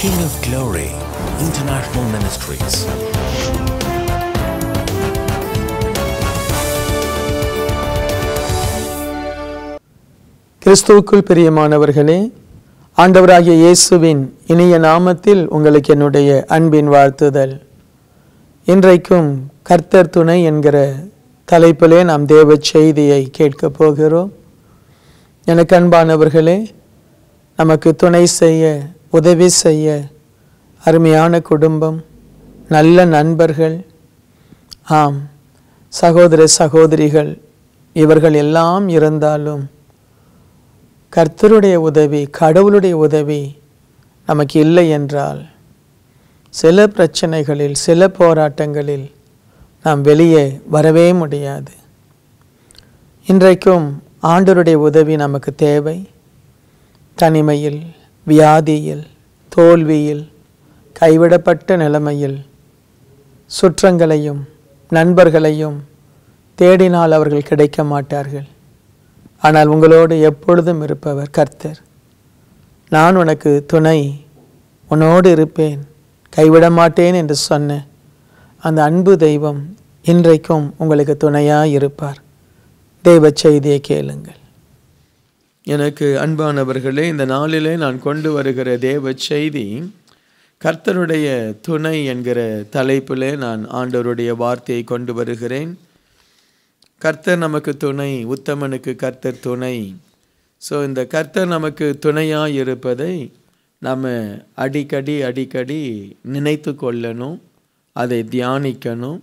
King of Glory International Ministries. கிறிஸ்துவுக்குள் பிரியமானவர்களே ஆண்டவராகிய இயேசுவின் இனிய நாமத்தில் உங்களுக்கு என்னுடைய அன்பின் வாழ்த்துதல் இன்றைக்கும் கர்த்தர் துணை என்கிற தலைப்பிலே நாம் தேவ செய்தியை கேட்கப் போகிறோம் எனக்கு அன்பானவர்களே நமக்கு துணை செய்ய உதவி செய்ய அருமையான குடும்பம் நல்ல நண்பர்கள் ஆம் சகோதர சகோதரிகள் இவர்கள் எல்லாம் இருந்தாலும் கர்த்தருடைய உதவி கடவுளுடைய உதவி நமக்கு இல்லை என்றால் சில பிரச்சனைகளில் சில போராட்டங்களில் நாம் வெளியே வரவே முடியாது. இன்றைக்கும் ஆண்டருடைய உதவி நமக்கு தேவை. தனிமையில் வியாதியில் தோல்வியில் கைவிடப்பட்ட நிலைமையில் சுற்றங்களையும் நண்பர்களையும் தேடினால் அவர்கள் கிடைக்க மாட்டார்கள். ஆனால் உங்களோடு எப்பொழுதும் இருப்பவர் கர்த்தர். நான் உனக்கு துணை உன்னோடு இருப்பேன் கைவிட மாட்டேன் என்று சொன்ன அந்த அன்பு தெய்வம் இன்றைக்கும் உங்களுக்கு துணையாக இருப்பார். தெய்வ செய்தியை கேளுங்கள். எனக்கு அன்பானவர்களே இந்த நாளிலே நான் கொண்டு வருகிற தேவ செய்தி கர்த்தருடைய துணை என்கிற தலைப்பிலே நான் ஆண்டவருடைய வார்த்தையை கொண்டு வருகிறேன். கர்த்தர் நமக்கு துணை உத்தமனுக்கு கர்த்தர் துணை. ஸோ இந்த கர்த்தர் நமக்கு துணையாக இருப்பதை நம்ம அடிக்கடி அடிக்கடி நினைத்து கொள்ளணும் அதை தியானிக்கணும்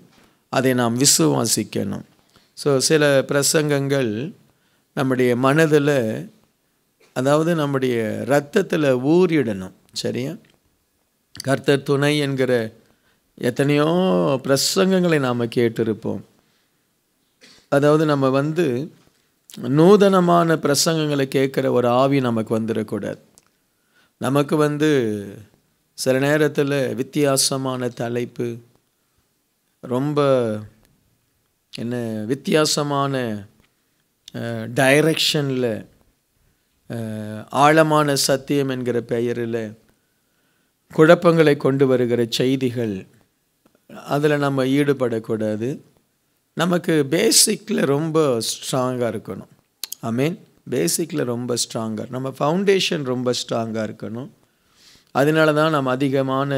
அதை நாம் விசுவாசிக்கணும். ஸோ சில பிரசங்கங்கள் நம்முடைய மனதில் அதாவது நம்முடைய ரத்தத்தில் ஊறிடணும் சரியா? கர்த்தர் துணை என்கிற எத்தனையோ பிரசங்கங்களை நாம் கேட்டிருப்போம். அதாவது நம்ம வந்து நூதனமான பிரசங்கங்களை கேட்குற ஒரு ஆவி நமக்கு வந்துடக்கூடாது நமக்கு வந்து சில நேரத்தில் வித்தியாசமான தலைப்பு ரொம்ப என்ன வித்தியாசமான டைரக்ஷனில் ஆழமான சத்தியம் என்கிற பெயரில் குழப்பங்களை கொண்டு வருகிற செய்திகள் அதில் நம்ம ஈடுபடக்கூடாது. நமக்கு பேசிக்கில் ரொம்ப ஸ்ட்ராங்காக இருக்கணும். ஐ மீன் பேசிக்கில் ரொம்ப ஸ்ட்ராங்காக நம்ம ஃபவுண்டேஷன் ரொம்ப ஸ்ட்ராங்காக இருக்கணும். அதனால தான் நம்ம அதிகமான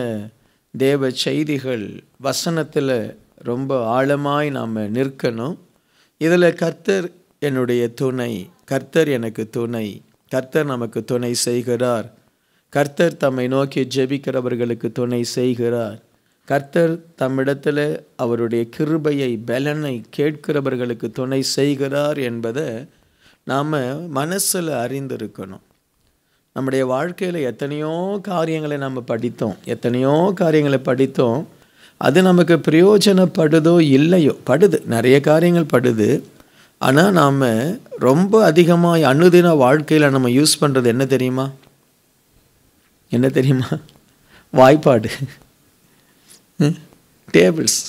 தேவ செய்திகள் வசனத்தில் ரொம்ப ஆழமாய் நாம் நிற்கணும். இதில் கர்த்தர் என்னுடைய துணை. கர்த்தர் எனக்கு துணை. கர்த்தர் நமக்கு துணை செய்கிறார். கர்த்தர் தம்மை நோக்கி ஜெபிக்கிறவர்களுக்கு துணை செய்கிறார். கர்த்தர் தம்மிடத்தில் அவருடைய கிருபையை பலனை கேட்கிறவர்களுக்கு துணை செய்கிறார் என்பதை நாம் மனசில் அறிந்திருக்கணும். நம்முடைய வாழ்க்கையில் எத்தனையோ காரியங்களை நம்ம படித்தோம். எத்தனையோ காரியங்களை படித்தோம். அது நமக்கு பிரயோஜனப்படுதோ இல்லையோ? படுது. நிறைய காரியங்கள் படுது. ஆனால் நாம் ரொம்ப அதிகமாக அணுதின வாழ்க்கையில் நம்ம யூஸ் பண்ணுறது என்ன தெரியுமா? என்ன தெரியுமா? வாய்ப்பாடு. Tables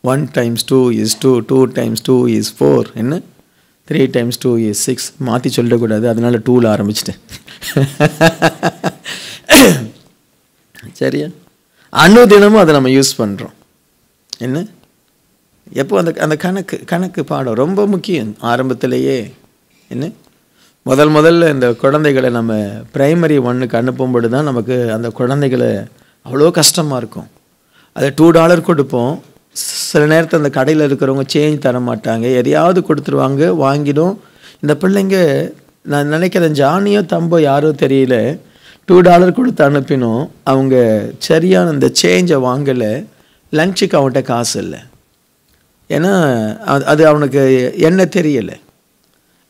one times two is two two times two is four என்ன? Three times two is six மாற்றி சொல்லக்கூடாது அதனால் டூவில் ஆரம்பிச்சிட்டேன். சரியா? அணுதினமும் அதை நம்ம யூஸ் பண்ணுறோம் என்ன? எப்போ அந்த அந்த கணக்கு கணக்கு பாடம் ரொம்ப முக்கியம் ஆரம்பத்திலேயே. என்ன? முதல் முதல்ல இந்த குழந்தைகளை நம்ம ப்ரைமரி ஒன்னுக்கு அனுப்பும்போது தான் நமக்கு அந்த குழந்தைகளை அவ்வளோ கஷ்டமாக இருக்கும். அதை டூ டாலர் கொடுப்போம். சில நேரத்தில் அந்த கடையில் இருக்கிறவங்க சேஞ்ச் தர மாட்டாங்க. எதையாவது கொடுத்துருவாங்க வாங்கிடும். இந்த பிள்ளைங்க நான் நினைக்கிறேன் ஜானியோ தம்போ யாரோ தெரியல டூ டாலர் கொடுத்து அனுப்பினோம். அவங்க சரியான இந்த சேஞ்சை வாங்கலை. லஞ்சுக்கு அவன்கிட்ட காசு இல்லை. ஏன்னா அது அவனுக்கு என்ன தெரியலை.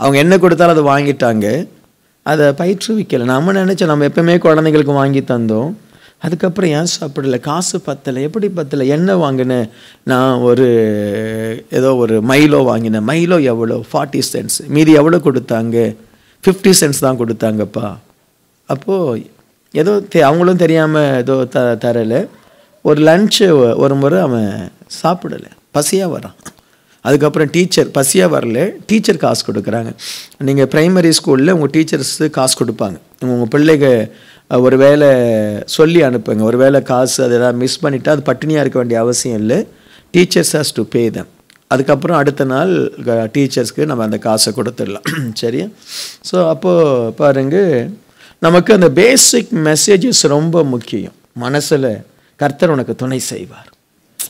அவங்க என்ன கொடுத்தாலும் அதை வாங்கிட்டாங்க. அதை பயிற்றுவிக்கலை. நம்ம நினச்சோம் நம்ம எப்பவுமே குழந்தைங்களுக்கு வாங்கி தந்தோம். அதுக்கப்புறம் ஏன் சாப்பிடல? காசு பத்தலை. எப்படி பத்தலை? என்ன வாங்கினேன் நான் ஒரு ஏதோ ஒரு மைலோ வாங்கினேன். மைலோ எவ்வளோ? ஃபார்ட்டி சென்ட்ஸ் மீதி எவ்வளோ கொடுத்தாங்க? ஃபிஃப்டி சென்ட்ஸ் தான் கொடுத்தாங்கப்பா. அப்போது ஏதோ தெ அவங்களும் தெரியாமல் ஏதோ த தரலை. ஒரு லஞ்சு ஒரு முறை அவன் சாப்பிடலை. பசியாக வரான். அதுக்கப்புறம் டீச்சர் பசியாக வரல டீச்சர் காசு கொடுக்குறாங்க. நீங்கள் ப்ரைமரி ஸ்கூலில் உங்கள் டீச்சர்ஸு காசு கொடுப்பாங்க. உங்கள் பிள்ளைங்க ஒரு வேளை சொல்லி அனுப்புங்க. ஒரு வேளை காசு அது ஏதாவது மிஸ் பண்ணிவிட்டால் அது பட்டினியாக இருக்க வேண்டிய அவசியம் இல்லை. Teachers has to pay them அதுக்கப்புறம் அடுத்த நாள் டீச்சர்ஸ்க்கு நம்ம அந்த காசை கொடுத்துடலாம். சரியா? ஸோ அப்போது பாருங்கள் நமக்கு அந்த பேசிக் மெசேஜஸ் ரொம்ப முக்கியம். மனசில் கர்த்தர் உனக்கு துணை செய்வார்.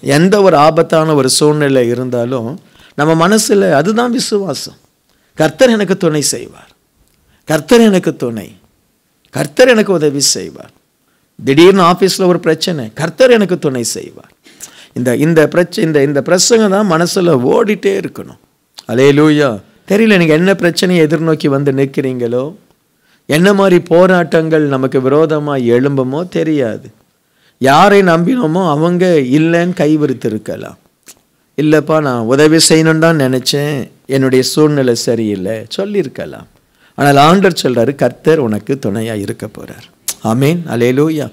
எந்த ஒரு ஆபத்தான ஒரு சூழ்நிலை இருந்தாலும் நம்ம மனசில் அதுதான் விசுவாசம். கர்த்தர் எனக்கு துணை செய்வார். கர்த்தர் எனக்கு துணை. கர்த்தர் எனக்கு உதவி செய்வார். திடீர்னு ஆஃபீஸில் ஒரு பிரச்சனை கர்த்தர் எனக்கு துணை செய்வார். இந்த இந்த பிரச்ச இந்த இந்த பிரசங்க தான் மனசில் ஓடிட்டே இருக்கணும். அலே லூயா தெரியல நீங்கள் என்ன பிரச்சனையை எதிர்நோக்கி வந்து நிற்கிறீங்களோ என்ன மாதிரி போராட்டங்கள் நமக்கு விரோதமாக எழும்புமோ தெரியாது. யாரை நம்பினோமோ அவங்க இல்லைன்னு கைவிரித்து இருக்கலாம் இல்லைப்பா நான் உதவி செய்யணும்னு தான் நினச்சேன். என்னுடைய சூழ்நிலை சரியில்லை. சொல்லியிருக்கலாம். ஆனால் ஆண்டர் சொல்கிறாரு கர்த்தர் உனக்கு துணையாக இருக்க போகிறார் ஆமேன். அலேலூயா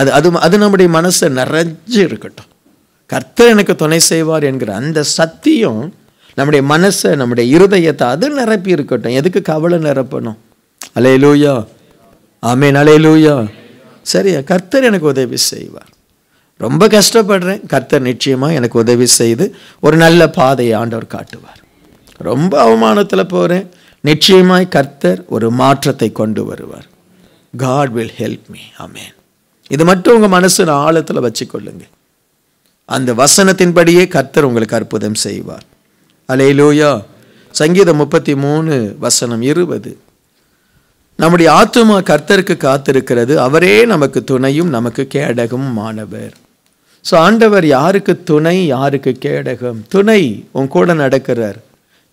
அது அது அது நம்முடைய மனசை நிறைஞ்சு இருக்கட்டும். கர்த்தர் எனக்கு துணை செய்வார் என்கிற அந்த சத்தியம் நம்முடைய மனசை நம்முடைய இருதயத்தை அது நிரப்பி இருக்கட்டும். எதுக்கு கவலை நிரப்பணும்? அலேலூயா அலே அலேலூயா சரியா? கர்த்தர் எனக்கு உதவி செய்வார். ரொம்ப கஷ்டப்படுறேன். கர்த்தர் நிச்சயமாக எனக்கு உதவி செய்து ஒரு நல்ல பாதையை ஆண்டவர் காட்டுவார். ரொம்ப அவமானத்தில் போகிறேன் நிச்சயமாய் கர்த்தர் ஒரு மாற்றத்தை கொண்டு வருவார். God will help me amen இது மட்டும் உங்கள் மனசில் ஆழத்தில் வச்சுக்கொள்ளுங்க அந்த வசனத்தின்படியே கர்த்தர் உங்களுக்கு அற்புதம் செய்வார். அலையிலோயா சங்கீதம் முப்பத்தி மூணு வசனம் இருபது. நம்முடைய ஆத்துமா கர்த்தருக்கு காத்திருக்கிறது. அவரே நமக்கு துணையும் நமக்கு கேடகம் மாணவர். ஸோ ஆண்டவர் யாருக்கு துணை யாருக்கு கேடகம்? துணை உன் கூட நடக்கிறார்.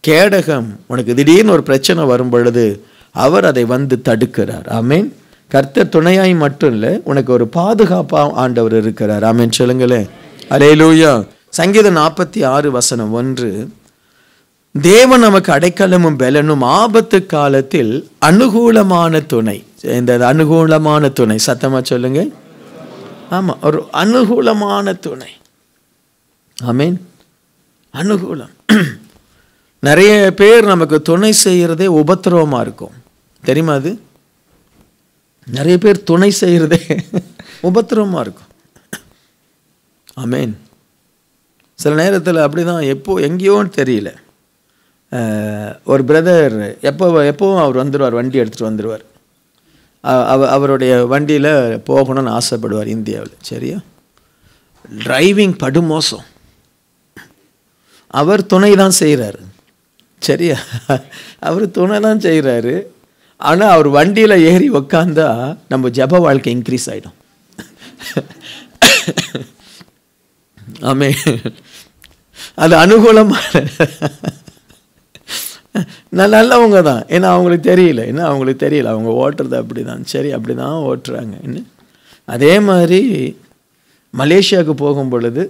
கேடகம் உனக்கு திடீர்னு ஒரு பிரச்சனை வரும் பொழுது அவர் அதை வந்து தடுக்கிறார். ஆமீன். கர்த்தர் துணையாய் மட்டும் இல்லை உனக்கு ஒரு பாதுகாப்பாக ஆண்டவர் இருக்கிறார். ஆமீன். சொல்லுங்களேன். அலேலூயா சங்கீதம் நாற்பத்தி ஆறு வசனம் ஒன்று. தேவன் நமக்கு அடைக்கலமும் பலனும் ஆபத்து காலத்தில் அனுகூலமான துணை. இந்த அனுகூலமான துணை. சத்தமாக சொல்லுங்க. ஆமாம் ஒரு அனுகூலமான துணை. ஆமீன். அனுகூலம். நிறைய பேர் நமக்கு துணை செய்கிறதே உபத்திரவமாக இருக்கும். தெரியுமா அது? நிறைய பேர் துணை செய்கிறதே உபத்திரவமாக இருக்கும். ஆமேன். சில நேரத்தில் அப்படிதான் எப்போ எங்கேயோன்னு தெரியல. ஒரு பிரதர் எப்போ எப்போவும் அவர் வந்துடுவார் வண்டி எடுத்துகிட்டு வந்துடுவார் அவ அவருடைய வண்டியில் போகணும்னு ஆசைப்படுவார் இந்தியாவில் சரியா? டிரைவிங் படுமோசம். அவர் துணை தான் செய்கிறாரு சரியா? அவர் துணை தான் செய்கிறாரு ஆனால் அவர் வண்டியில் ஏறி உக்காந்தா நம்ம ஜப வாழ்க்கை இன்க்ரீஸ் ஆகிடும் ஆமே அது அனுகூலமான நான் நல்லவங்க தான். ஏன்னா அவங்களுக்கு தெரியல. என்ன அவங்களுக்கு தெரியல? அவங்க ஓட்டுறது அப்படி தான் சரி அப்படி தான் ஓட்டுறாங்க. என்ன? அதே மாதிரி மலேசியாவுக்கு போகும் பொழுது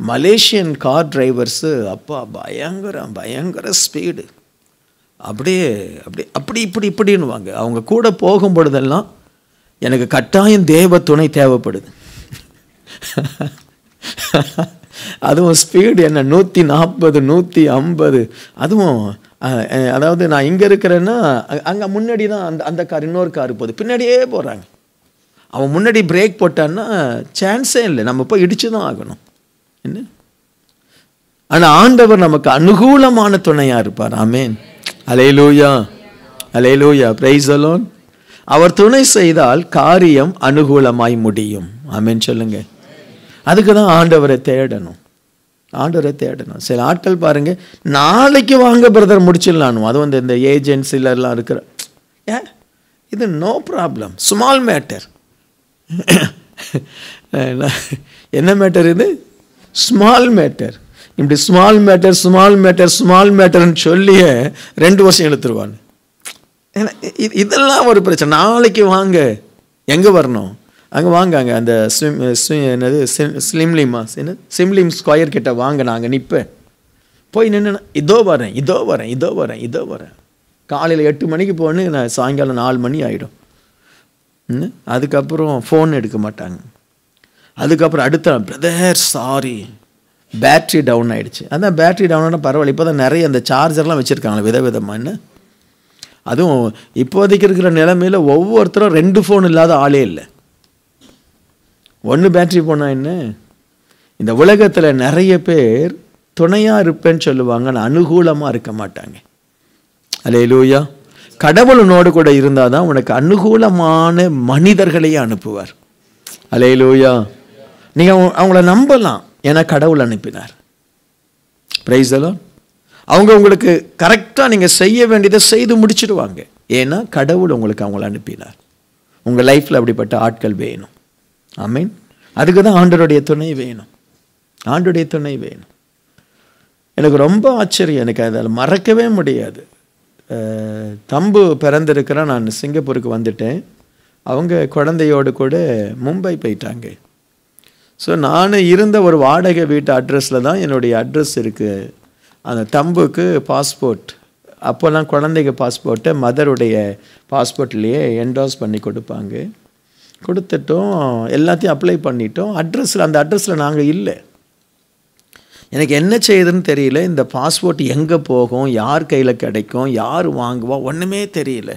மலேசியன் கார் டிரைவர்ஸு அப்பா பயங்கர பயங்கர ஸ்பீடு. அப்படியே அப்படி அப்படி இப்படி இப்படின்வாங்க அவங்க கூட போகும் பொழுதெல்லாம் எனக்கு கட்டாயம் தேவ துணை தேவைப்படுது. அதுவும் ஸ்பீடு என்ன? நூற்றி நாற்பது நூற்றி ஐம்பது. அதுவும் அதாவது நான் இங்கே இருக்கிறேன்னா அங்கே முன்னாடி தான் அந்த அந்த கார் இன்னொரு கார் போகுது. பின்னாடியே போகிறாங்க அவன் முன்னாடி பிரேக் போட்டான்னா சான்ஸே இல்லை. நம்ம போய் இடிச்சு தான் ஆகணும். என்ன? ஆனால் ஆண்டவர் நமக்கு அனுகூலமான துணையாக இருப்பார். ஆமேன். அலையலூயா அலையலூயா பிரைஸ் அலோன் அவர் துணை செய்தால் காரியம் அனுகூலமாய் முடியும். ஆமேன் சொல்லுங்க. அதுக்கு தான் ஆண்டவரை தேடணும். ஆண்டவரை தேடணும். சில ஆட்கள் பாருங்கள் நாளைக்கு வாங்க பிரதர் முடிச்சிடலானும். அது வந்து இந்த ஏஜென்சிலலாம் இருக்கிற ஏ இது நோ ப்ராப்ளம் ஸ்மால் மேட்டர் என்ன மேட்டர் இது? ஸ்மால் மேட்டர் இப்படி small matter small matter small மேட்டர்னு சொல்லியே ரெண்டு வருஷம் இழுத்துருவாங்க ஏன்னா இதெல்லாம் ஒரு பிரச்சனை. நாளைக்கு வாங்க. எங்கே வரணும்? அங்கே வாங்க அங்கே அந்த ஸ்விம் ஸ்விம் என்னது சிம்- ஸ்லிம்லிமா என்ன? சிம்லிம் ஸ்கொயர் கிட்ட வாங்க நாங்கள் நிற்பேன் போய் நின்று இதோ வரேன் இதோ வரேன் இதோ வரேன் இதோ வரேன். காலையில் எட்டு மணிக்கு போகணுன்னு நான் சாயங்காலம் நாலு மணி ஆகிடும் ம்? அதுக்கப்புறம் ஃபோன் எடுக்க மாட்டாங்க. அதுக்கப்புறம் அடுத்த பிரதர் சாரி பேட்ரி டவுன் ஆயிடுச்சு. அதான் பேட்ரி டவுன் ஆனால் பரவாயில்ல. இப்போ தான் நிறைய அந்த சார்ஜர்லாம் வச்சுருக்காங்களே விதவிதமான அதுவும் இப்போதைக்கு இருக்கிற நிலைமையில் ஒவ்வொருத்தரும் ரெண்டு ஃபோன் இல்லாத ஆளே இல்லை. ஒன்று பேட்டரி போனால் என்ன? இந்த உலகத்தில் நிறைய பேர் துணையாக இருப்பேன்னு சொல்லுவாங்க அனுகூலமாக இருக்க மாட்டாங்க. அலே லூயா கடவுள் உன்னோடு கூட இருந்தால் தான் உனக்கு அனுகூலமான மனிதர்களையே அனுப்புவார். அலே லூயா நீங்கள் அவங்கள நம்பலாம். ஏன்னா கடவுள் அனுப்பினார். பிரைஸ் எல்லாம் அவங்க உங்களுக்கு கரெக்டாக நீங்கள் செய்ய வேண்டியதை செய்து முடிச்சிடுவாங்க. ஏன்னா கடவுள் உங்களுக்கு அவங்கள அனுப்பினார். உங்கள் லைஃப்பில் அப்படிப்பட்ட ஆட்கள் வேணும். ஆமீன். அதுக்கு தான் ஆண்டருடைய துணை வேணும். ஆண்டுடைய துணை வேணும். எனக்கு ரொம்ப ஆச்சரியம். எனக்கு அதில் மறக்கவே முடியாது. தம்பு பிறந்திருக்கிறேன். நான் சிங்கப்பூருக்கு வந்துட்டேன். அவங்க குழந்தையோடு கூட மும்பை போயிட்டாங்க. ஸோ நான் இருந்த ஒரு வாடகை வீட்டு அட்ரஸில் தான் என்னுடைய அட்ரஸ் இருக்குது அந்த தம்புக்கு பாஸ்போர்ட். அப்போல்லாம் குழந்தைங்க பாஸ்போர்ட்டை மதருடைய பாஸ்போர்ட்லேயே என்டாஸ் பண்ணி கொடுப்பாங்க. கொடுத்துட்டோம் எல்லாத்தையும் அப்ளை பண்ணிட்டோம். அட்ரஸில் அந்த அட்ரஸில் நாங்கள் இல்லை. எனக்கு என்ன செய்யுதுன்னு தெரியல. இந்த பாஸ்போர்ட் எங்கே போகும் யார் கையில் கிடைக்கும் யார் வாங்குவா ஒன்றுமே தெரியல.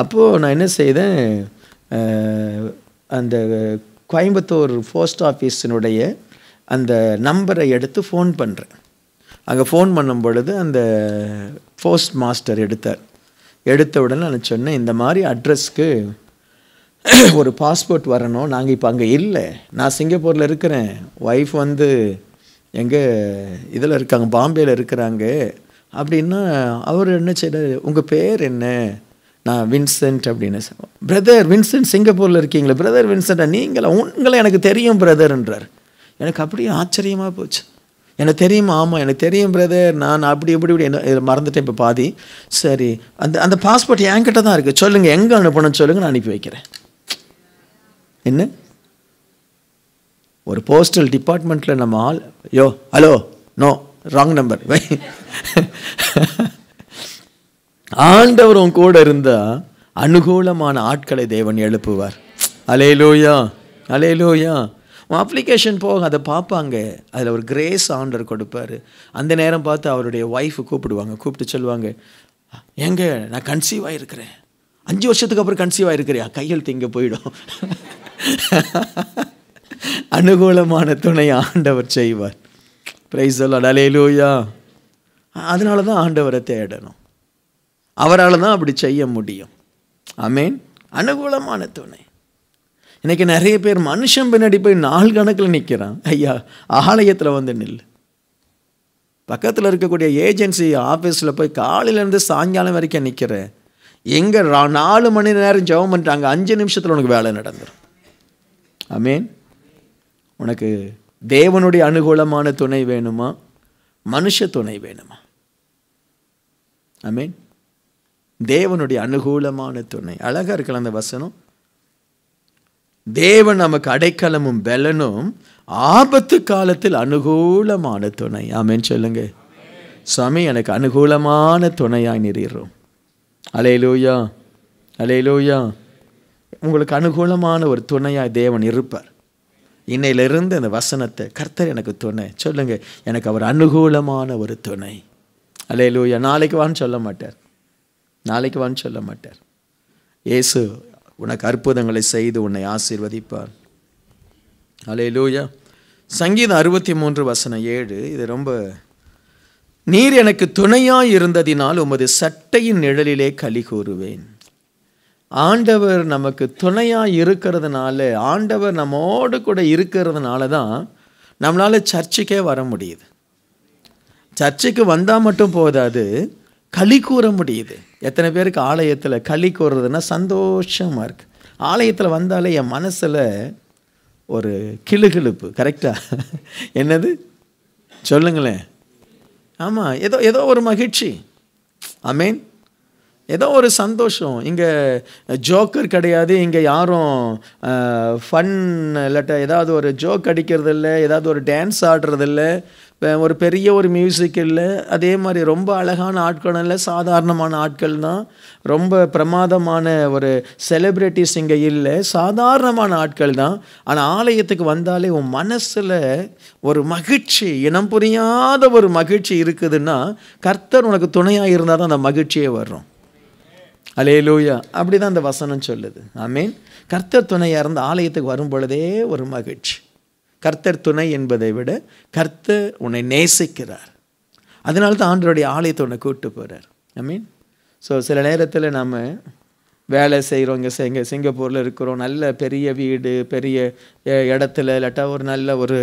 அப்போது நான் என்ன செய்தேன் அந்த கோயம்புத்தூர் போஸ்ட் ஆஃபீஸினுடைய அந்த நம்பரை எடுத்து ஃபோன் பண்ணுறேன் அங்கே ஃபோன் பண்ணும் பொழுது அந்த போஸ்ட் மாஸ்டர் எடுத்தார். எடுத்த உடனே நான் சொன்னேன் இந்த மாதிரி அட்ரஸ்க்கு ஒரு பாஸ்போர்ட் வரணும். நாங்கள் இப்போ அங்கே இல்லை. நான் சிங்கப்பூரில் இருக்கிறேன். ஒய்ஃப் வந்து எங்கே இதில் இருக்காங்க பாம்பேயில் இருக்கிறாங்க. அப்படின்னா அவர் என்ன செய்கிறார் உங்கள் பேர் என்ன? நான் வின்சென்ட் அப்படின்னு பிரதர் வின்சென்ட் சிங்கப்பூரில் இருக்கீங்களே பிரதர் வின்சென்டா நீங்களா? உங்களை எனக்கு தெரியும் பிரதர்ன்றார் எனக்கு அப்படியே ஆச்சரியமாக போச்சு. எனக்கு தெரியுமா ஆமாம் எனக்கு தெரியும் பிரதர் நான் அப்படி இப்படி இப்படி என்ன மறந்துட்டேன் இப்போ பாதி. சரி அந்த அந்த பாஸ்போர்ட் என்கிட்ட தான் இருக்குது சொல்லுங்கள் எங்கே அனுப்பணும்னு சொல்லுங்கள் நான் அனுப்பி வைக்கிறேன். என்ன? ஒரு போஸ்டல் டிபார்ட்மெண்ட்டில் நம்ம ஆள் yo hello no wrong number ஆண்டவரும் கூட இருந்தால் அனுகூலமான ஆட்களை தேவன் எழுப்புவார். அலே லோயா அலே லோயா அப்ளிகேஷன் போக அதை பார்ப்பாங்க. அதில் ஒரு கிரேஸ் ஆண்டர் கொடுப்பாரு. அந்த நேரம் பார்த்து அவருடைய ஒய்ஃபு கூப்பிடுவாங்க. கூப்பிட்டு சொல்லுவாங்க எங்க நான் கன்சீவ் ஆகிருக்கிறேன் அஞ்சு வருஷத்துக்கு அப்புறம் கன்சீவ் ஆகிருக்கிறியா கையெழுத்து இங்கே போயிடும். அனுகூலமான துணை ஆண்டவர் செய்வார். பிரைஸ் அலேலூயா அதனால தான் ஆண்டவரை தேடணும். அவரால் தான் அப்படி செய்ய முடியும். அமேன் அனுகூலமான துணை. இன்றைக்கி நிறைய பேர் மனுஷன் பின்னாடி போய் நாள் கணக்கில் நிற்கிறான் ஐயா ஆலயத்தில் வந்து நில் பக்கத்தில் இருக்கக்கூடிய ஏஜென்சி ஆஃபீஸில் போய் காலையிலேருந்து சாயங்காலம் வரைக்கும் நிற்கிறேன் எங்கே நாலு மணி நேரம் ஜெபம் அங்கே அஞ்சு நிமிஷத்தில் உனக்கு வேலை நடந்துடும் அமேன் உனக்கு தேவனுடைய அனுகூலமான துணை வேணுமா? மனுஷ துணை வேணுமா? அமேன் தேவனுடைய அனுகூலமான துணை. அழகா இருக்கலாம் அந்த வசனம். தேவன் நமக்கு அடைக்கலமும் பலனும் ஆபத்து காலத்தில் அனுகூலமான துணை. ஆமேன்னு சொல்லுங்க. சுவாமி எனக்கு அனுகூலமான துணையாய் நிறோம் அலையிலூயா. அலையிலூயா. உங்களுக்கு அனுகூலமான ஒரு துணையாக தேவன் இருப்பார். இன்னையிலிருந்து அந்த வசனத்தை கர்த்தர் எனக்கு துணை. சொல்லுங்க எனக்கு அவர் அனுகூலமான ஒரு துணை. அலையிலூயா நாளைக்கு வான்னு சொல்ல மாட்டார். நாளைக்கு வான்னு சொல்ல மாட்டார். இயேசு உனக்கு அற்புதங்களை செய்து உன்னை ஆசீர்வதிப்பார். அலே லூயா சங்கீதம் அறுபத்தி மூன்று வசனம் ஏழு. இது ரொம்ப நீர் எனக்கு துணையாய் இருந்ததினால் உமது சட்டையின் நிழலிலே களி கூறுவேன். ஆண்டவர் நமக்கு துணையாக இருக்கிறதுனால ஆண்டவர் நம்மோடு கூட இருக்கிறதுனால தான் நம்மளால் சர்ச்சுக்கே வர முடியுது. சர்ச்சுக்கு வந்தால் மட்டும் போதாது களி கூற முடியுது. எத்தனை பேருக்கு ஆலயத்தில் களி கூறுறதுன்னா சந்தோஷமாக இருக்குது ஆலயத்தில் வந்தாலே என் மனசில் ஒரு கிளுகிழுப்பு கரெக்டாக என்னது? சொல்லுங்களேன். ஆமாம் ஏதோ ஏதோ ஒரு மகிழ்ச்சி. அமேன் ஏதோ ஒரு சந்தோஷம். இங்கே ஜோக்கர் கிடையாது. இங்கே யாரும் ஃபன் இல்லாட்ட ஏதாவது ஒரு ஜோக் அடிக்கிறது இல்லை ஏதாவது ஒரு டான்ஸ் ஆடுறது இல்லை ஒரு பெரிய ஒரு மியூசிக் இல்லை. அதே மாதிரி ரொம்ப அழகான ஆட்கள் இல்லை சாதாரணமான ஆட்கள் தான். ரொம்ப பிரமாதமான ஒரு செலிப்ரிட்டிஸ் இங்கே இல்லை. சாதாரணமான ஆட்கள் தான். ஆனால் ஆலயத்துக்கு வந்தாலே உன் மனசில் ஒரு மகிழ்ச்சி இனம் புரியாத ஒரு மகிழ்ச்சி இருக்குதுன்னா கர்த்தர் உனக்கு துணையாக இருந்தால் தான் அந்த மகிழ்ச்சியே வரும். அலேலூயா அப்படி தான் அந்த வசனம் சொல்லுது. ஆமீன். கர்த்தர் துணையாக இருந்து ஆலயத்துக்கு வரும் பொழுதே ஒரு மகிழ்ச்சி. கர்த்தர் துணை என்பதை விட கர்த்தர் உன்னை நேசிக்கிறார். அதனால தான் ஆண்டருடைய ஆலயத்தை உன்னை கூப்பிட்டு போகிறார் ஐ மீன் ஸோ சில நேரத்தில் நம்ம வேலை செய்கிறோம் இங்கே இங்கே சிங்கப்பூரில் இருக்கிறோம் நல்ல பெரிய வீடு பெரிய இடத்துல இல்லாட்டா ஒரு நல்ல ஒரு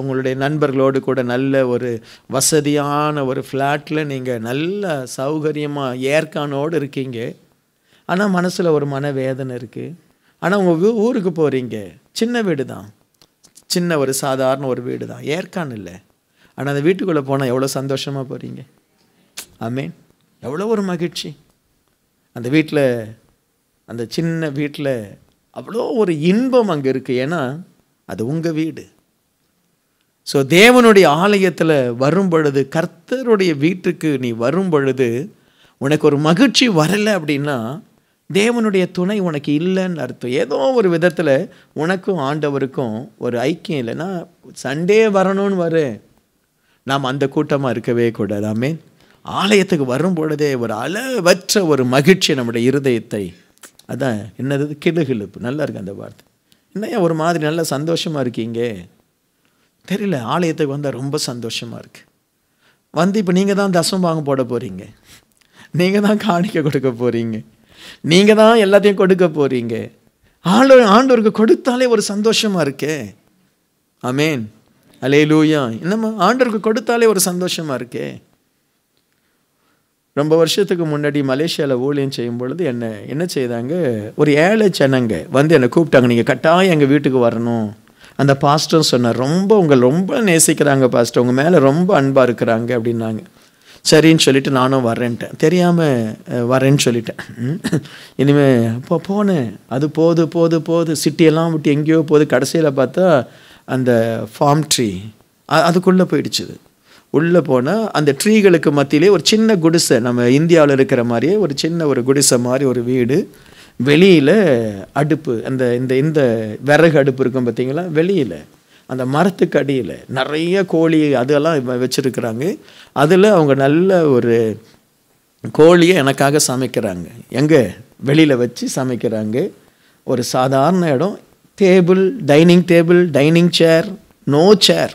உங்களுடைய நண்பர்களோடு கூட நல்ல ஒரு வசதியான ஒரு ஃப்ளாட்டில் நீங்கள் நல்ல சௌகரியமாக ஏர்கானோடு இருக்கீங்க. ஆனால் மனசில் ஒரு மனவேதனை இருக்குது ஆனால் உங்கள் ஊருக்கு போகிறீங்க சின்ன வீடு தான். சின்ன ஒரு சாதாரண ஒரு வீடு தான். ஏற்கான் இல்லை. ஆனால் அந்த வீட்டுக்குள்ளே போனால் எவ்வளோ சந்தோஷமாக போகிறீங்க ஆமீன். எவ்வளோ ஒரு மகிழ்ச்சி. அந்த வீட்டில் அந்த சின்ன வீட்டில் அவ்வளோ ஒரு இன்பம் அங்கே இருக்குது ஏன்னா அது உங்கள் வீடு. ஸோ தேவனுடைய ஆலயத்தில் வரும் பொழுது கர்த்தருடைய வீட்டுக்கு நீ வரும் பொழுது உனக்கு ஒரு மகிழ்ச்சி வரலை அப்படின்னா தேவனுடைய துணை உனக்கு இல்லைன்னு அர்த்தம். ஏதோ ஒரு விதத்தில் உனக்கும் ஆண்டவருக்கும் ஒரு ஐக்கியம் இல்லைன்னா சண்டே வரணும்னு வரு. நாம் அந்த கூட்டமாக இருக்கவே கூடாது. ஆமேன். ஆலயத்துக்கு வரும் பொழுதே ஒரு அளவற்ற ஒரு மகிழ்ச்சி நம்முடைய இருதயத்தை அதான் என்னது? கிளுகிழுப்பு. நல்லா இருக்குது அந்த வார்த்தை. என்னையா ஒரு மாதிரி நல்ல சந்தோஷமாக இருக்கீங்க? தெரியல ஆலயத்துக்கு வந்தால் ரொம்ப சந்தோஷமாக இருக்குது வந்து இப்போ நீங்கள் தான் தசம் வாங்க போட போகிறீங்க நீங்கள் தான் காணிக்க கொடுக்க போகிறீங்க நீங்கள் தான் எல்லாத்தையும் கொடுக்க போகிறீங்க ஆண்டு ஆண்டவருக்கு கொடுத்தாலே ஒரு சந்தோஷமாக இருக்கே. அமேன் அலே லூயா என்னம்மா? ஆண்டவருக்கு கொடுத்தாலே ஒரு சந்தோஷமாக இருக்கே. ரொம்ப வருஷத்துக்கு முன்னாடி மலேசியாவில் ஊழியம் செய்யும் பொழுது என்ன என்ன செய்தாங்க? ஒரு ஏழை ஜனங்க வந்து என்னை கூப்பிட்டாங்க நீங்கள் கட்டாயம் எங்கள் வீட்டுக்கு வரணும். அந்த பாஸ்டர் சொன்னார் ரொம்ப உங்கள் ரொம்ப நேசிக்கிறாங்க பாஸ்டர். உங்கள் மேலே ரொம்ப அன்பாக இருக்கிறாங்க அப்படின்னாங்க. சரின்னு சொல்லிட்டு நானும் வரேன்ட்டேன் தெரியாமல் வரேன்னு சொல்லிட்டேன். இனிமேல் அப்போ போனேன். அது போது போது போது சிட்டியெல்லாம் விட்டு எங்கேயோ போகுது கடைசியில் பார்த்தா அந்த ஃபார்ம் ட்ரீ அதுக்குள்ளே போயிடுச்சுது உள்ளே போனால் அந்த ட்ரீகளுக்கு மத்தியிலே ஒரு சின்ன குடிசை நம்ம இந்தியாவில் இருக்கிற மாதிரியே ஒரு சின்ன ஒரு குடிசை மாதிரி ஒரு வீடு. வெளியில் அடுப்பு அந்த இந்த இந்த விறகு அடுப்பு இருக்கும் பார்த்தீங்களா? வெளியில். அந்த மரத்துக்கு அடியில். நிறைய கோழி அதெல்லாம் வச்சுருக்குறாங்க. அதில் அவங்க நல்ல ஒரு கோழியை எனக்காக சமைக்கிறாங்க. எங்கே? வெளியில் வச்சு சமைக்கிறாங்க. ஒரு சாதாரண இடம். Table dining table dining chair no chair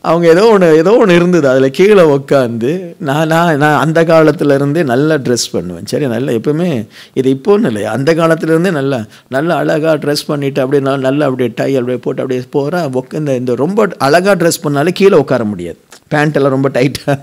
அவங்க ஏதோ ஒன்று ஏதோ ஒன்று இருந்தது. அதில் கீழே உட்காந்து நான் நான் நான் அந்த காலத்துலேருந்தே நல்லா ட்ரெஸ் பண்ணுவேன். சரி நல்லா எப்பவுமே இது இப்போன்னு இல்லை அந்த காலத்துலேருந்தே நல்லா நல்லா அழகாக ட்ரெஸ் பண்ணிவிட்டு அப்படியே நான் நல்லா அப்படியே டை அப்படியே போட்டு அப்படியே போகிறேன் இந்த இந்த ரொம்ப அழகாக ட்ரெஸ் பண்ணாலே கீழே உட்கார முடியாது. பேண்ட்டெல்லாம் ரொம்ப டைட்டாக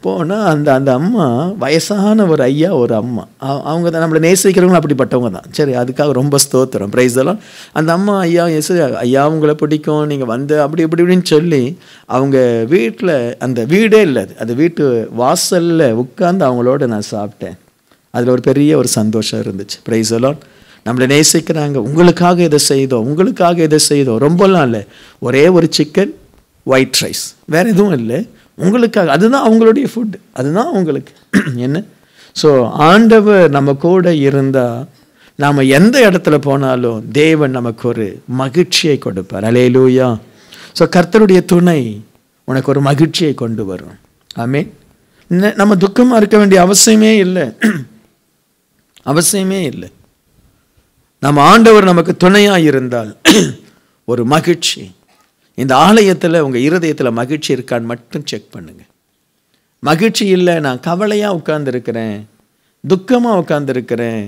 போனால் அந்த அந்த அம்மா வயசான ஒரு ஐயா ஒரு அம்மா. அவ- அவங்க தான் நம்மளை நேசிக்கிறவங்களும் அப்படிப்பட்டவங்க தான். சரி அதுக்காக ரொம்ப ஸ்தோத்திரம் ப்ரைஸ் எல்லாம் அந்த அம்மா ஐயா எஸ் ஐயா உங்களை பிடிக்கும். நீங்கள் வந்து அப்படி இப்படி இப்படின்னு சொல்லி அவங்க வீட்டில் அந்த வீடே இல்லை அது. வீட்டு வாசலில் உட்கார்ந்து அவங்களோட நான் சாப்பிட்டேன். அதில் ஒரு பெரிய ஒரு சந்தோஷம் இருந்துச்சு. ப்ரைஸ் எல்லாம் நம்மளை நேசிக்கிறாங்க. உங்களுக்காக இதை செய்தோம். உங்களுக்காக இதை செய்தோம். ரொம்பலாம் இல்லை. ஒரே ஒரு சிக்கன் ஒயிட் ரைஸ் வேறு எதுவும் இல்லை. உங்களுக்காக. அதுதான் அவங்களுடைய ஃபுட் அதுதான் உங்களுக்கு என்ன? ஸோ ஆண்டவர் நம்ம கூட இருந்தால் நாம் எந்த இடத்துல போனாலும் தேவன் நமக்கு ஒரு மகிழ்ச்சியை கொடுப்பார். அலேலூயா ஸோ கர்த்தருடைய துணை உனக்கு ஒரு மகிழ்ச்சியை கொண்டு வரும். ஆமே நம்ம துக்கமாக இருக்க வேண்டிய அவசியமே இல்லை. அவசியமே இல்லை. நம்ம ஆண்டவர் நமக்கு துணையாக இருந்தால் ஒரு மகிழ்ச்சி. இந்த ஆலயத்தில் உங்கள் இருதயத்தில் மகிழ்ச்சி இருக்கான்னு மட்டும் செக் பண்ணுங்கள் மகிழ்ச்சி இல்லை நான் கவலையாக உட்கார்ந்துருக்கிறேன். துக்கமாக உட்காந்துருக்கிறேன்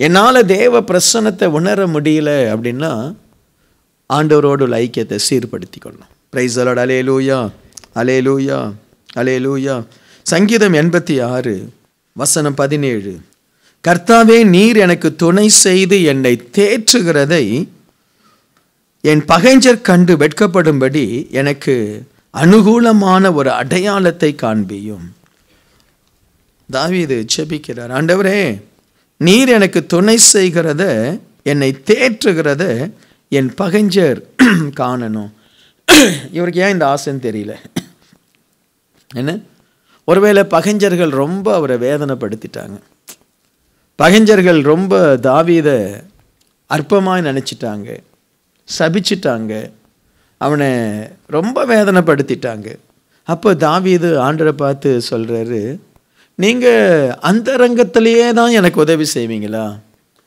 என்னால் தேவ பிரசன்னத்தை உணர முடியல அப்படின்னா ஆண்டவரோடு உள்ள ஐக்கியத்தை சீர்படுத்தி கொள்ளணும் பிரைஸ் அலாட் அலே லூயா அலே லூயா அலே லூயா சங்கீதம் எண்பத்தி ஆறு வசனம் பதினேழு. கர்த்தாவே நீர் எனக்கு துணை செய்து என்னை தேற்றுகிறதை என் பகைஞர் கண்டு வெட்கப்படும்படி எனக்கு அனுகூலமான ஒரு அடையாளத்தை காண்பியும். தாவீது செபிக்கிறார் ஆண்டவரே நீர் எனக்கு துணை செய்கிறத என்னை தேற்றுகிறத என் பகஞ்சர் காணணும். இவருக்கு ஏன் இந்த ஆசைன்னு தெரியல? என்ன? ஒருவேளை பகஞ்சர்கள் ரொம்ப அவரை வேதனைப்படுத்திட்டாங்க. பகஞ்சர்கள் ரொம்ப தாவீதை அற்பமாக நினச்சிட்டாங்க. சபிச்சிட்டாங்க. அவனை ரொம்ப வேதனைப்படுத்திட்டாங்க. அப்போ தாவீது ஆண்டரை பார்த்து சொல்கிறாரு நீங்கள் அந்தரங்கத்திலேயே தான் எனக்கு உதவி செய்வீங்களா?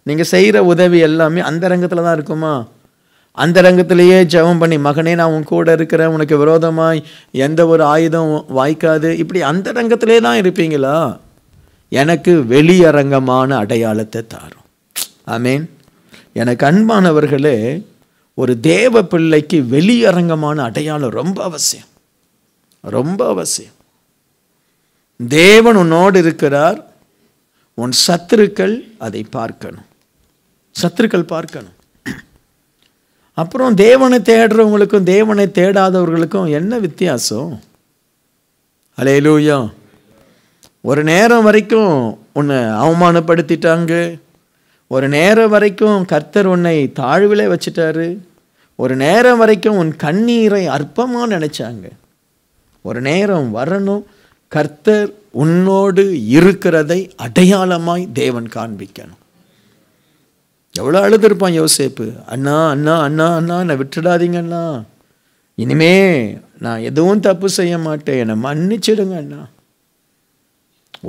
நீங்கள் செய்கிற உதவி எல்லாமே அந்த ரங்கத்தில் தான் இருக்குமா? அந்த ரங்கத்திலேயே ஜெபம் பண்ணி மகனே நான் உன் கூட இருக்கிறேன் உனக்கு விரோதமாய் எந்த ஒரு ஆயுதம் வாய்க்காது. இப்படி அந்த ரங்கத்திலே தான் இருப்பீங்களா? எனக்கு வெளியரங்கமான அடையாளத்தை தாரும். ஆமீன். எனக்கு அன்பானவர்களே ஒரு தேவ பிள்ளைக்கு வெளியரங்கமான அடையாளம் ரொம்ப அவசியம். ரொம்ப அவசியம். தேவன் உன்னோடு இருக்கிறார். உன் சத்துருக்கள் அதை பார்க்கணும். சத்துருக்கள் பார்க்கணும். அப்புறம் தேவனை தேடுறவங்களுக்கும் தேவனை தேடாதவர்களுக்கும் என்ன வித்தியாசம்? அலையலூயா ஒரு நேரம் வரைக்கும் உன்னை அவமானப்படுத்திட்டாங்க. ஒரு நேரம் வரைக்கும் கர்த்தர் உன்னை தாழ்விலே வச்சிட்டாரு. ஒரு நேரம் வரைக்கும் உன் கண்ணீரை அற்பமாக நினச்சாங்க. ஒரு நேரம் வரணும் கர்த்தர் உன்னோடு இருக்கிறதை அடையாளமாய் தேவன் காண்பிக்கணும். எவ்வளோ அழுதுருப்பான் யோசேப்பு? அண்ணா அண்ணா அண்ணா அண்ணா என்னை விட்டுடாதீங்க அண்ணா. இனிமே நான் எதுவும் தப்பு செய்ய மாட்டேன். என்னை மன்னிச்சிடுங்க அண்ணா.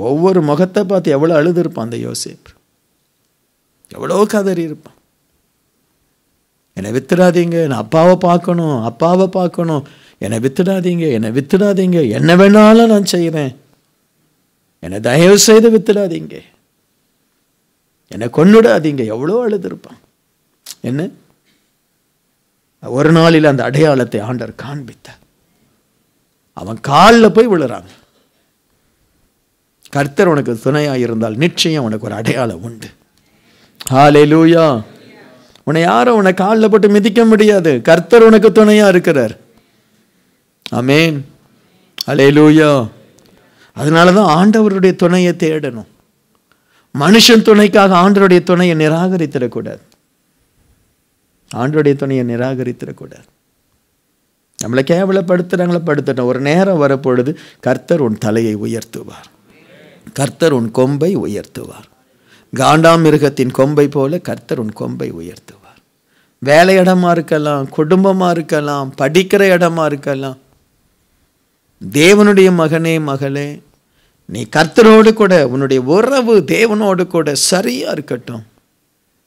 ஒவ்வொரு முகத்தை பார்த்து எவ்வளோ அழுதுருப்பான் அந்த யோசேப்பு. எவ்வளோ கதறி இருப்பான் என்னை வித்துடாதீங்க நான் அப்பாவை பார்க்கணும் அப்பாவை பார்க்கணும். என்னை வித்துடாதீங்க என்னை வித்துடாதீங்க என்ன வேணாலும் நான் செய்கிறேன் என்னை தயவு செய்து வித்துடாதீங்க என்னை கொன்னுடாதீங்க. எவ்வளோ அழுதுருப்பான். என்ன? ஒரு நாளில் அந்த அடையாளத்தை ஆண்டர் காண்பித்தார். அவன் காலில் போய் விழுறாங்க கர்த்தர் உனக்கு துணையாக இருந்தால் நிச்சயம் உனக்கு ஒரு அடையாளம் உண்டு. ஹாலே லூயா உன்னை யாரும் உன்னை காலில் போட்டு மிதிக்க முடியாது. கர்த்தர் உனக்கு துணையாக இருக்கிறார். அமேன் அலே லூயா அதனால தான் ஆண்டவருடைய துணையை தேடணும். மனுஷன் துணைக்காக ஆண்டருடைய துணையை நிராகரித்திடக்கூடாது. ஆண்டருடைய துணையை நிராகரித்திடக்கூடாது. நம்மளை கேவலப்படுத்துகிறாங்கள படுத்துட்டோம் ஒரு நேரம் வரப்பொழுது கர்த்தர் உன் தலையை உயர்த்துவார். கர்த்தர் உன் கொம்பை உயர்த்துவார். காண்டாமிருகத்தின் கொம்பை போல கர்த்தர் உன் கொம்பை உயர்த்துவார். வேலை இடமா இருக்கலாம் குடும்பமாக இருக்கலாம் படிக்கிற இடமா இருக்கலாம். தேவனுடைய மகனே மகளே நீ கர்த்தரோடு கூட உன்னுடைய உறவு தேவனோடு கூட சரியா இருக்கட்டும்.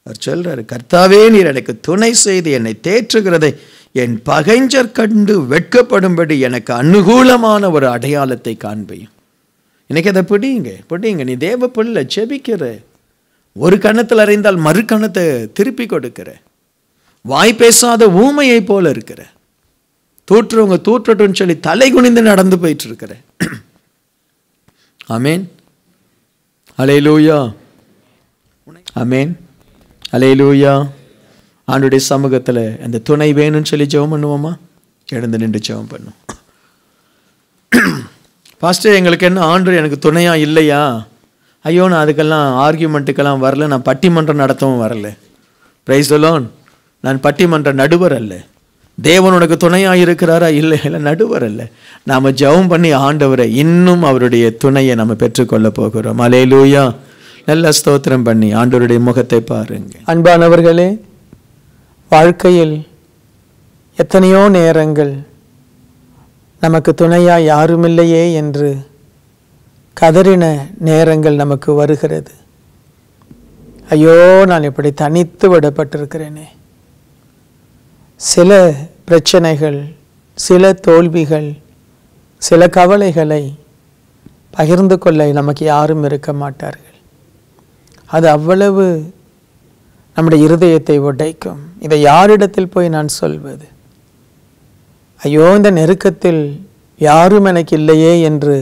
அவர் சொல்றாரு கர்த்தாவே நீர் எனக்கு துணை செய்து என்னை தேற்றுகிறதை என் பகைஞ்சர் கண்டு வெட்கப்படும்படி எனக்கு அனுகூலமான ஒரு அடையாளத்தை காண்பையும் இன்னைக்கு அதை பிடிங்க பிடிங்க. நீ தேவ பிள்ளை செபிக்கிற. ஒரு கணத்தில் அறிந்தால் மறு கணத்தை திருப்பி கொடுக்கிற. வாய் பேசாத ஊமையை போல இருக்கிற. தூற்றுறவங்க தூற்றட்டும்னு சொல்லி தலை குனிந்து நடந்து போயிட்டு இருக்கிற. அமேன் அலையிலூயா அமேன் அலையிலூயா ஆண்டுடைய சமூகத்தில் அந்த துணை வேணும்னு சொல்லி ஜெபம் பண்ணுவோமா? எழுந்து நின்று ஜெபம் பண்ணும் ஃபஸ்ட்டு எங்களுக்கு என்ன ஆண்டு எனக்கு துணையாக இல்லையா? ஐயோ நான் அதுக்கெல்லாம் ஆர்கியூமெண்ட்டுக்கெல்லாம் வரல. நான் பட்டிமன்றம் நடத்தவும் வரல. பிரைஸ் அலோன் நான் பட்டிமன்ற நடுவர் அல்ல. தேவன் உனக்கு துணையாக இருக்கிறாரா? இல்லை இல்லை நடுவர் அல்ல. நாம் ஜெபம் பண்ணி ஆண்டவரை இன்னும் அவருடைய துணையை நம்ம பெற்றுக்கொள்ள போகிறோம். அலையிலூயா நல்ல ஸ்தோத்திரம் பண்ணி ஆண்டவருடைய முகத்தை பாருங்க. அன்பானவர்களே வாழ்க்கையில் எத்தனையோ நேரங்கள் நமக்கு துணையாக யாருமில்லையே என்று கதறின நேரங்கள் நமக்கு வருகிறது. ஐயோ நான் இப்படி தனித்து விடப்பட்டிருக்கிறேனே. சில பிரச்சனைகள் சில தோல்விகள் சில கவலைகளை பகிர்ந்து கொள்ள நமக்கு யாரும் இருக்க மாட்டார்கள். அது அவ்வளவு நம்முடைய இருதயத்தை உடைக்கும். இதை யாரிடத்தில் போய் நான் சொல்வது? ஐயோ இந்த நெருக்கத்தில் யாரும் எனக்கு இல்லையே என்று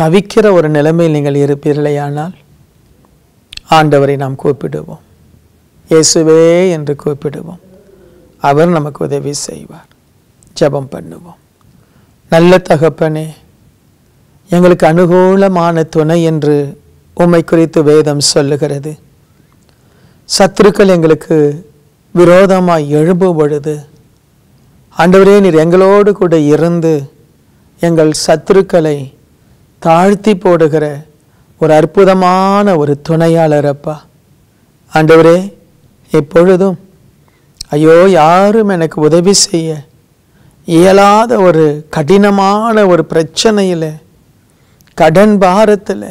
தவிக்கிற ஒரு நிலைமையில் நீங்கள் இருப்பீர்களேயானால் ஆண்டவரை நாம் கூப்பிடுவோம். இயேசுவே என்று கூப்பிடுவோம். அவர் நமக்கு உதவி செய்வார். ஜெபம் பண்ணுவோம். நல்ல தகப்பனே எங்களுக்கு அனுகூலமான துணை என்று உம்மை குறித்து வேதம் சொல்லுகிறது. சத்துருக்கள் எங்களுக்கு விரோதமாக எழும்பும் பொழுது ஆண்டவரே நீர் எங்களோடு கூட இருந்து எங்கள் சத்துருக்களை தாழ்த்தி போடுகிற ஒரு அற்புதமான ஒரு துணையாளர் அப்பா. ஆண்டவரே எப்பொழுதும் ஐயோ யாரும் எனக்கு உதவி செய்ய இயலாத ஒரு கடினமான ஒரு பிரச்சனையில் கடன் பாரத்தில்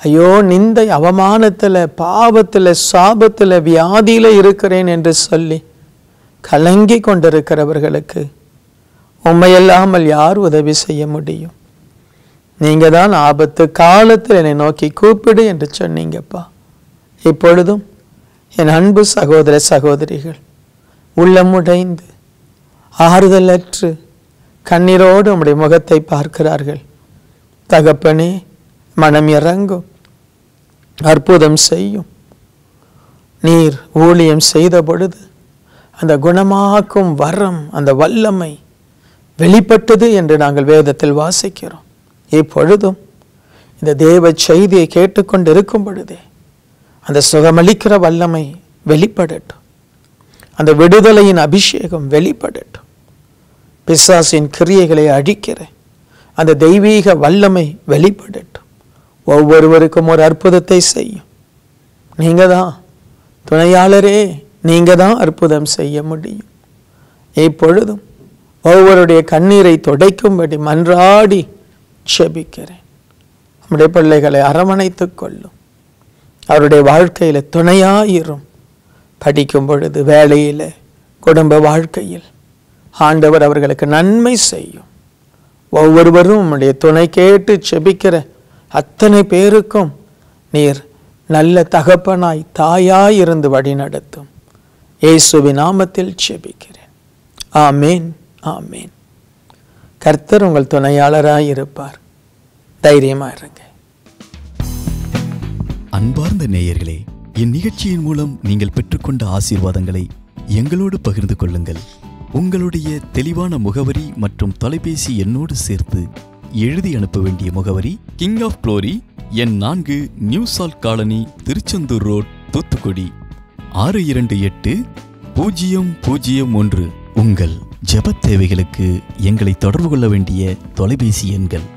ஐயோ நிந்தை அவமானத்தில் பாவத்தில் சாபத்தில் வியாதியில் இருக்கிறேன் என்று சொல்லி கலங்கி கொண்டிருக்கிறவர்களுக்கு உண்மையில்லாமல் யார் உதவி செய்ய முடியும்? நீங்கள் தான் ஆபத்து காலத்தில் என்னை நோக்கி கூப்பிடு என்று சொன்னீங்கப்பா. இப்பொழுதும் என் அன்பு சகோதர சகோதரிகள் உள்ளமுடைந்து ஆறுதலற்று கண்ணீரோடு உம்முடைய முகத்தை பார்க்கிறார்கள். தகப்பனே மனம் இறங்கும். அற்புதம் செய்யும். நீர் ஊழியம் செய்த பொழுது அந்த குணமாக்கும் வரம் அந்த வல்லமை வெளிப்பட்டது என்று நாங்கள் வேதத்தில் வாசிக்கிறோம். இப்பொழுதும் இந்த தேவ செய்தியை கேட்டுக்கொண்டு இருக்கும் பொழுதே அந்த சுகமளிக்கிற வல்லமை வெளிப்படட்டும். அந்த விடுதலையின் அபிஷேகம் வெளிப்படட்டும். பிசாசின் கிரியைகளை அழிக்கிற அந்த தெய்வீக வல்லமை வெளிப்படட்டும். ஒவ்வொருவருக்கும் ஒரு அற்புதத்தை செய்யும். நீங்கள் தான் துணையாளரே நீங்கள் தான் அற்புதம் செய்ய முடியும். இப்பொழுதும் ஒவ்வொருடைய கண்ணீரை துடைக்கும்படி மன்றாடி செபிக்கிறேன் நம்முடைய பிள்ளைகளை அரவணைத்துக் கொள்ளும். அவருடைய வாழ்க்கையில் துணையாயிரும். படிக்கும் பொழுது வேலையில் குடும்ப வாழ்க்கையில் ஆண்டவர் அவர்களுக்கு நன்மை செய்யும். ஒவ்வொருவரும் உம்முடைய துணை கேட்டு செபிக்கிற அத்தனை பேருக்கும் நீர் நல்ல தகப்பனாய் தாயாய் இருந்து வழிநடத்தும் இயேசுவின் நாமத்தில் செபிக்கிறேன். ஆமேன் ஆமேன். கர்த்தர் உங்கள் துணையாளராய் இருப்பார். தைரியமா இருங்க. அன்பார்ந்த நேயர்களே இந்நிகழ்ச்சியின் மூலம் நீங்கள் பெற்றுக்கொண்ட ஆசீர்வாதங்களை எங்களோடு பகிர்ந்து கொள்ளுங்கள். உங்களுடைய தெளிவான முகவரி மற்றும் தொலைபேசி எண்ணோடு சேர்த்து எழுதி அனுப்ப வேண்டிய முகவரி கிங் ஆஃப் குளோரி எண் நான்கு new salt colony Tiruchendur road Thoothukudi. ஆறு இரண்டு எட்டு பூஜ்ஜியம் பூஜ்ஜியம் ஒன்று. உங்கள் ஜெபத் தேவைகளுக்கு எங்களை தொடர்பு கொள்ள வேண்டிய தொலைபேசி எண்கள்.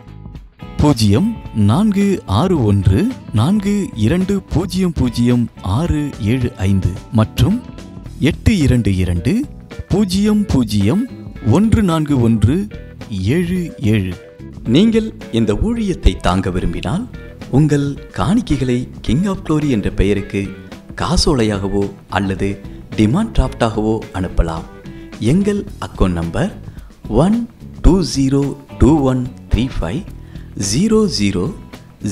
பூஜ்ஜியம் நான்கு ஆறு ஒன்று நான்கு இரண்டு பூஜ்ஜியம் பூஜ்ஜியம் ஆறு ஏழு ஐந்து மற்றும் எட்டு இரண்டு இரண்டு பூஜ்ஜியம் பூஜ்ஜியம் ஒன்று நான்கு ஒன்று ஏழு ஏழு. நீங்கள் இந்த ஊழியத்தை தாங்க விரும்பினால் உங்கள் காணிக்கைகளை கிங் ஆஃப் க்ளோரி என்ற பெயருக்கு காசோலையாகவோ அல்லது டிமாண்ட் டிராஃப்டாகவோ அனுப்பலாம். எங்கள் account number one two zero two one three five zero zero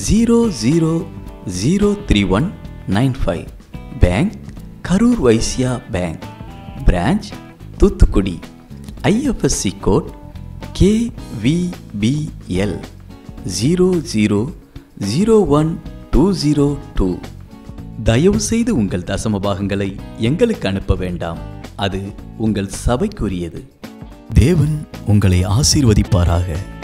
zero zero zero three one nine five bank Karur Vysya bank branch Thoothukudi IFSC code KVBL zero zero zero one two zero two தயவுசெய்து உங்கள் தசம பாகங்களை எங்களுக்கு அனுப்ப வேண்டாம். அது உங்கள் சபைக்குரியது. தேவன் உங்களை ஆசீர்வதிப்பாராக.